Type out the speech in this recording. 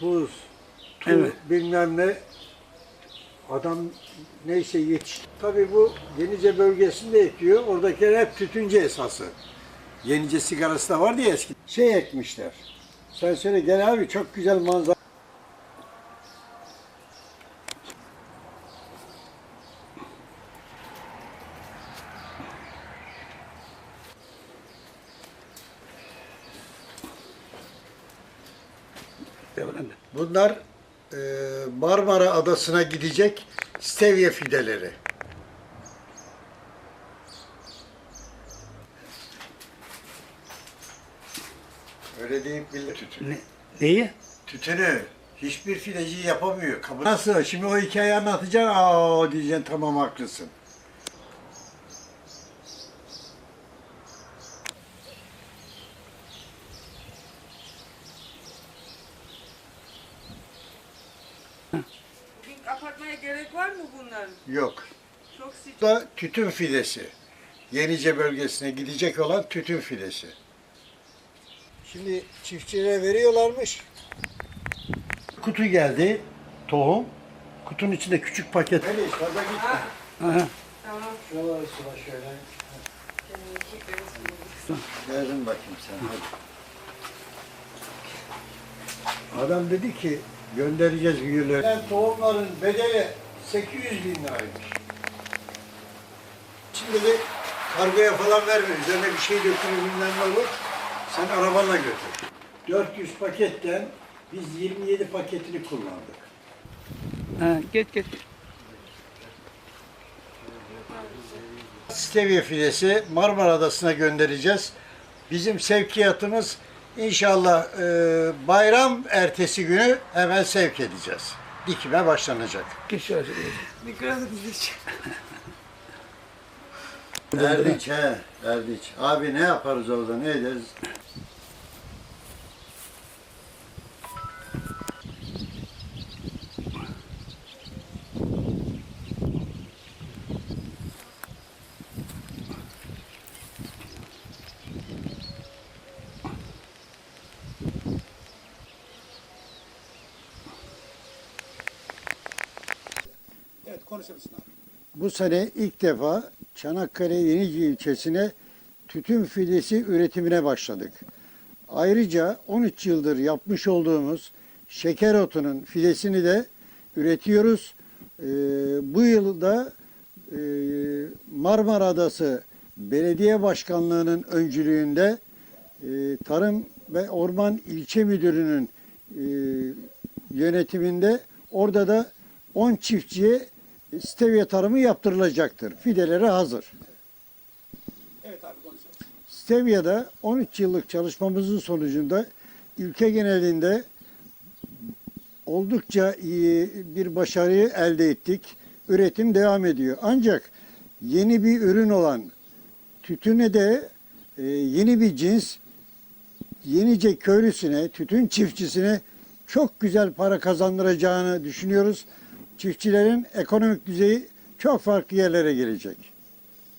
karpuz, tuz, Evet. bilmem ne. Adam neyse yetişti. Tabii bu Yenice bölgesinde ekiyor. Oradakiler hep tütüncü esası. Yenice sigarası da vardı ya eski. Şey ekmişler. Sen söyle gel abi çok güzel manzara. Bunlar e, Marmara Adası'na gidecek stevye fideleri. Öyle deyip millet tütünü. Ne, neyi? Tütünü hiçbir fideci yapamıyor. Kabul- Nasıl? Şimdi o hikayeyi anlatacaksın. Aa diyeceksin tamam haklısın. Pink kapatmaya gerek var mı bunların? Yok. Çok sıcak. Bu da tütün fidesi. Yenice bölgesine gidecek olan tütün fidesi. Şimdi çiftçilere veriyorlarmış. Kutu geldi, tohum. Kutunun içinde küçük paket. Öyle fazla gitme. Ha, Aha. tamam. Şuraları sıra şöyle. Verin bakayım sen hadi. Adam dedi ki göndereceğiz gülleri. Ben tohumların bedeli 800 bin liraymış. Şimdi de kargoya falan verme. Üzerine bir şey dökülür bilmem ne olur. Sen arabanla götür. 400 paketten biz 27 paketini kullandık. Ha, git git. Stevye fidesi Marmara Adası'na göndereceğiz. Bizim sevkiyatımız inşallah e, bayram ertesi günü hemen sevk edeceğiz. Dikime başlanacak. Şöyle. Mikrofonu gidecek. Erdiç he, Erdiç. Abi ne yaparız orada, ne ederiz? Konuşursun. Bu sene ilk defa Çanakkale Yenice ilçesine tütün fidesi üretimine başladık. Ayrıca 13 yıldır yapmış olduğumuz şeker otunun fidesini de üretiyoruz. Ee, bu yılda e, Marmara Adası Belediye Başkanlığı'nın öncülüğünde e, Tarım ve Orman İlçe Müdürü'nün e, yönetiminde orada da 10 çiftçiye stevia tarımı yaptırılacaktır. Fideleri hazır. Evet abi konuşalım. Stevia'da 13 yıllık çalışmamızın sonucunda ülke genelinde oldukça iyi bir başarıyı elde ettik. Üretim devam ediyor. Ancak yeni bir ürün olan tütüne de e, yeni bir cins Yenice köylüsüne, tütün çiftçisine çok güzel para kazandıracağını düşünüyoruz. Çiftçilerin ekonomik düzeyi çok farklı yerlere gelecek.